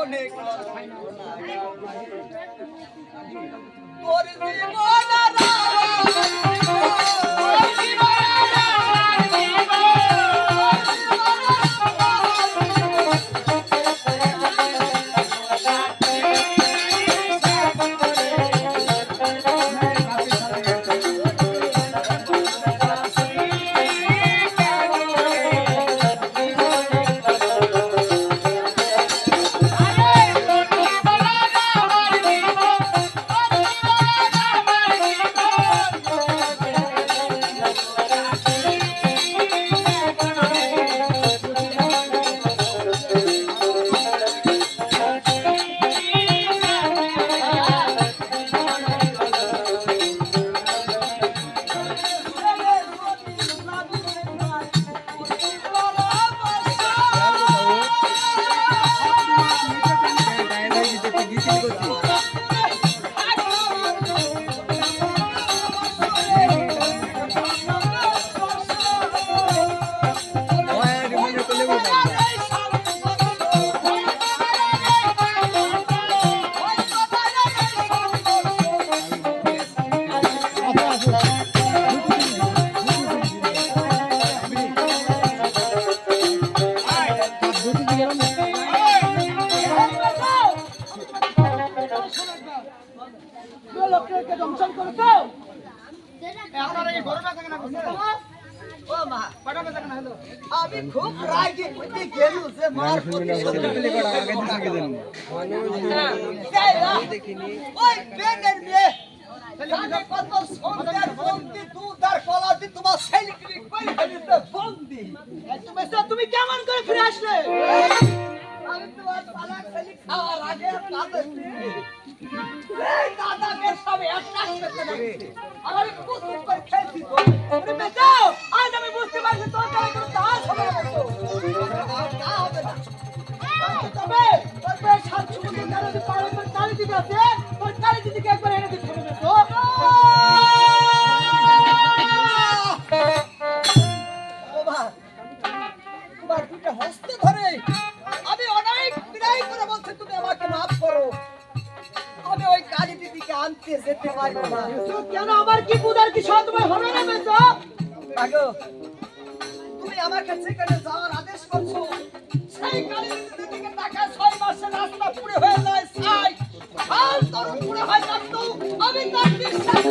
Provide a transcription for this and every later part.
অনেক তোর জীবন আমি খুব রাগে বুঝতে গেলু যে মার ওই বেনের মেয়ে কত সন্ধ্যার বন্দি দুধার কলাতে তোমার ছেলেকে কই ফেলিতে বন্দি। তুমি তুমি কেমন করে ফিরে আসলে? আমি তোমার পালা ছেলে খাওয়ার আগে কাঁদে দাদাকে সব আর আমি বুঝতে পারছি তোর দ্বারা কোনো দাস হবে না বেচো। তা হবে না তবে সাত দ্বারা যদি পারো তোর কালী দিদি আছে তোর কালী দিদিকে একবার দিদিকে আনতে যেতে পারব না। কেন আমার কি পূজার কি সব তোমার হবে না আগো। তুমি আমার কাছে কেন যাওয়ার আদেশ করছ। সেই কালী দিদিকে টাকা ছয় মাসে রাস্তা পুড়ে হয়ে যায় আর হয় আমি তার বিশ্বাস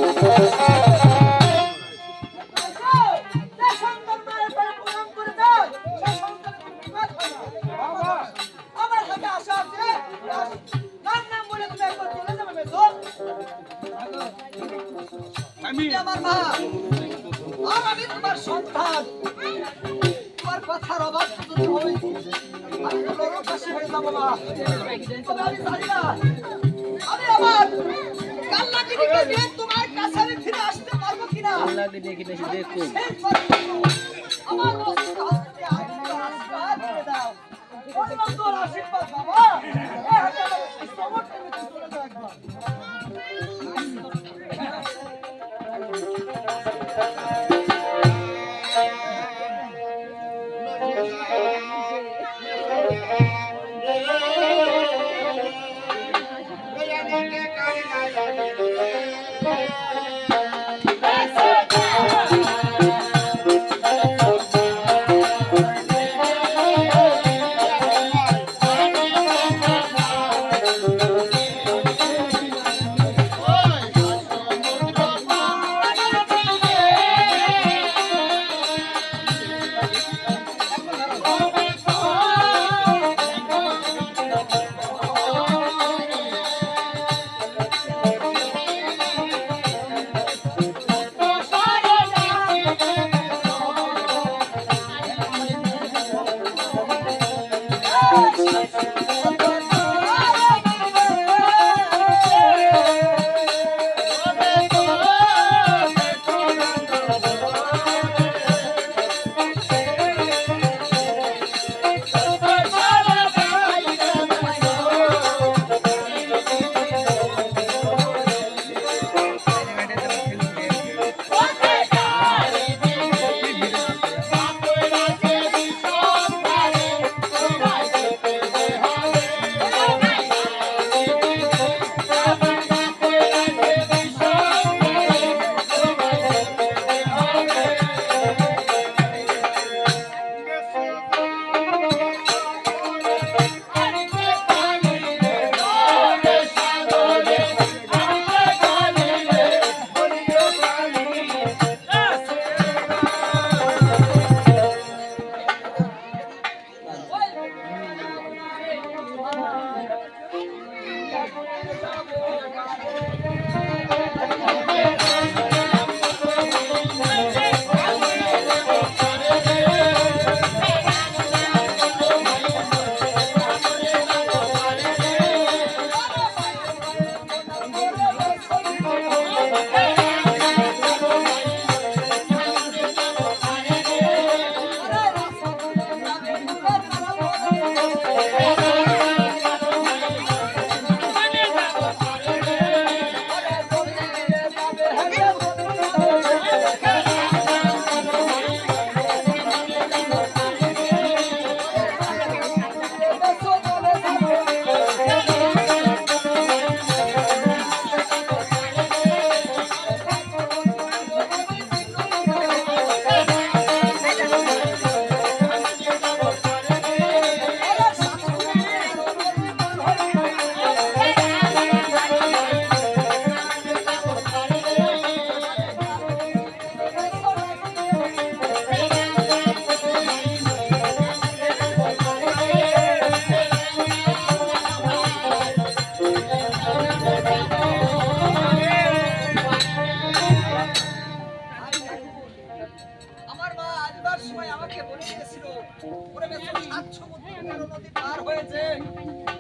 আমি আমার মা। আর আমি তোমার সন্তান। তোমার কথার অভাব শুধু নয় আমি তো নরকাশি হয়ে যাব মা। তবে আমি জানি না। আমি আমার কাল্লা দিদিকে নিয়ে তোমার কাছে আমি ফিরে আসতে পারব কিনা? সেই দেখো আমার মস্তিষ্ক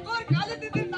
তোর কাজে দিদির